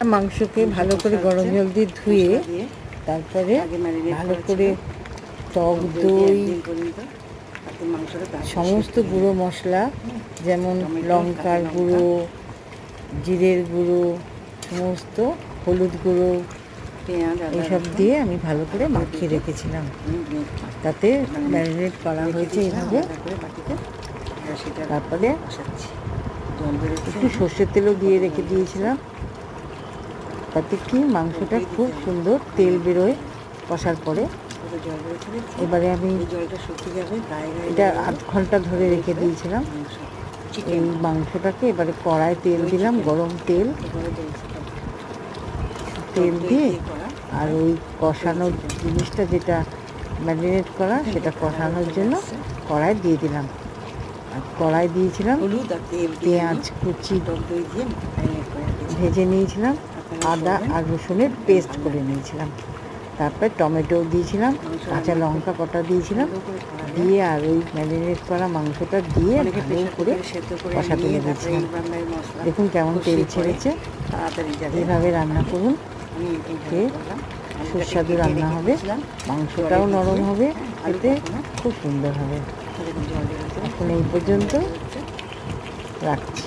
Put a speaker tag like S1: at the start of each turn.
S1: মাংসকে ভালো করে গরম জল দিয়ে ধুয়ে তারপরে ভালো করে টক দই সমস্ত গুঁড়ো মশলা যেমন লঙ্কার গুঁড়ো জিরের গুঁড়ো সমস্ত হলুদ গুঁড়ো এইসব দিয়ে আমি ভালো করে মাখিয়ে রেখেছিলাম। তাতে ম্যারিনেট করা হয়েছে এইভাবে। তারপরে একটু সর্ষের তেলও দিয়ে রেখে দিয়েছিলাম। তাতে কি মাংসটা খুব সুন্দর তেল বেরোয় কষার পরে। এবারে আমি এটা আধ ঘণ্টা ধরে রেখে দিয়েছিলাম। এই মাংসটাকে এবারে কড়ায় তেল দিলাম গরম তেল। তেল দিয়ে আর ওই কষানোর জিনিসটা যেটা ম্যারিনেট করা সেটা কষানোর জন্য কড়াই দিয়ে দিলাম। আর কড়াই দিয়েছিলাম পেঁয়াজ কুচি। ভেজে নিয়েছিলাম। আদা আর রসুনের পেস্ট করে নিয়েছিলাম। তারপরে টমেটো দিয়েছিলাম কাঁচা লঙ্কা কটা দিয়েছিলাম
S2: দিয়ে
S1: আর ওই ম্যারিনেট করা মাংসটা দিয়ে ভালো করে
S2: কষা বাংলায় মশলা
S1: দেখুন কেমন তেল ছেড়েছে। এইভাবে রান্না করুন। খেয়ে সুস্বাদু রান্না হবে।
S2: দিয়েছিলাম।
S1: মাংসটাও নরম হবে।
S2: হ্যাঁ,
S1: এতে খুব সুন্দর
S2: হবে।
S1: এখন এই পর্যন্ত রাখছি।